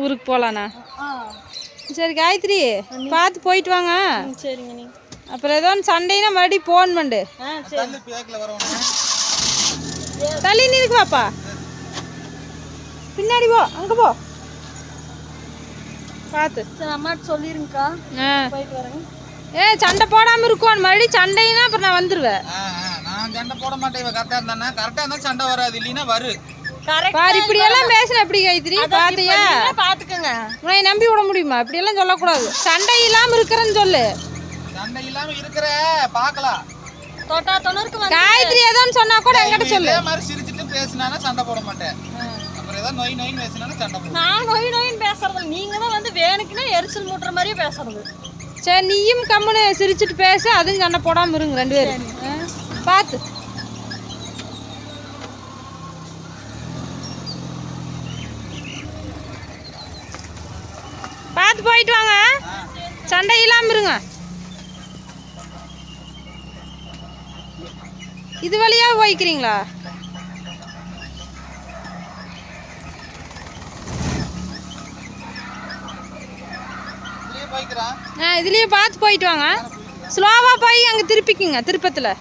ஊருக்கு போகலாண்ணா ஆ சரி காயத்ரி பார்த்து போயிட்டு வாங்க. சரிங்க நீ அப்புறம் ஏதோ ஒன்று சண்டைனா மறுபடியும் ஃபோன் பண்ணு தள்ளு நிற்கு பாப்பா பின்னாடி போ அங்கே போ. பார்த்து சரி அம்மாட்ட சொல்லிருங்கக்கா. ஆ. போயிட்டு வரேங்க ஏ சண்டை போடாமல் இருக்கும் மறுபடியும் சண்டைனா அப்புறம் நான் வந்துடுவேன் நான் சண்டை போட மாட்டேன் இவ கரெக்டாக இருந்தானே கரெக்டாக இருந்தால் சண்டை வராது இல்லைன்னா வரு. கரெக்ட் பாரு இப்படியெல்லாம் பேசின எப்படி காயத்ரி? பார்த்தியா பாத்துக்கோங்க. உன்னை நம்பி விட முடியுமா? இப்படியெல்லாம் சொல்லக்கூடாது. சண்டை இல்லாமல் இருக்கிறேன்னு சொல்லு. சண்டை இல்லாம இருக்கிற பார்க்கலாம் தொட்டா தொண்ணூறுக்கு வந்து காயத்ரி ஏதோன்னு சொன்னா கூட என்கிட்ட சொல்லு. இதே மாதிரி சிரிச்சிட்டு பேசினானா சண்டை போட மாட்டேன். அப்புறம் ஏதாவது நொய் நொயின்னு பேசினானா சண்டை போடும் நான் நோய் நோயின்னு பேசுறது நீங்க தான் வந்து வேணுக்குன்னே எரிச்சல் மூட்டுற மாதிரியே பேசுறது. சரி நீயும் கம்முன்னு சிரிச்சிட்டு பேசு அதுவும் சண்டை போடாமல் இருங்க ரெண்டு பேரும். பார்த்து பார்த்து போயிட்டு வாங்க. சண்டை இல்லாமல் இருங்க. இது வழியா போய்க்கிறீங்களா? ஆ இதுலேயே பார்த்து போயிட்டு வாங்க. ஸ்லோவாக போய் அங்கே திருப்பிக்குங்க திருப்பத்தில்.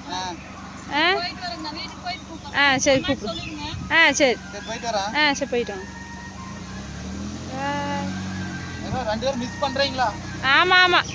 ஆ, ஆ சரி கூப்பிடு. ஆ சரி. ஆ சரி போயிட்டு வாங்க. ஏதோ ரெண்டு பேரும் மிஸ் பண்றீங்களா? ஆமாம் ஆமாம்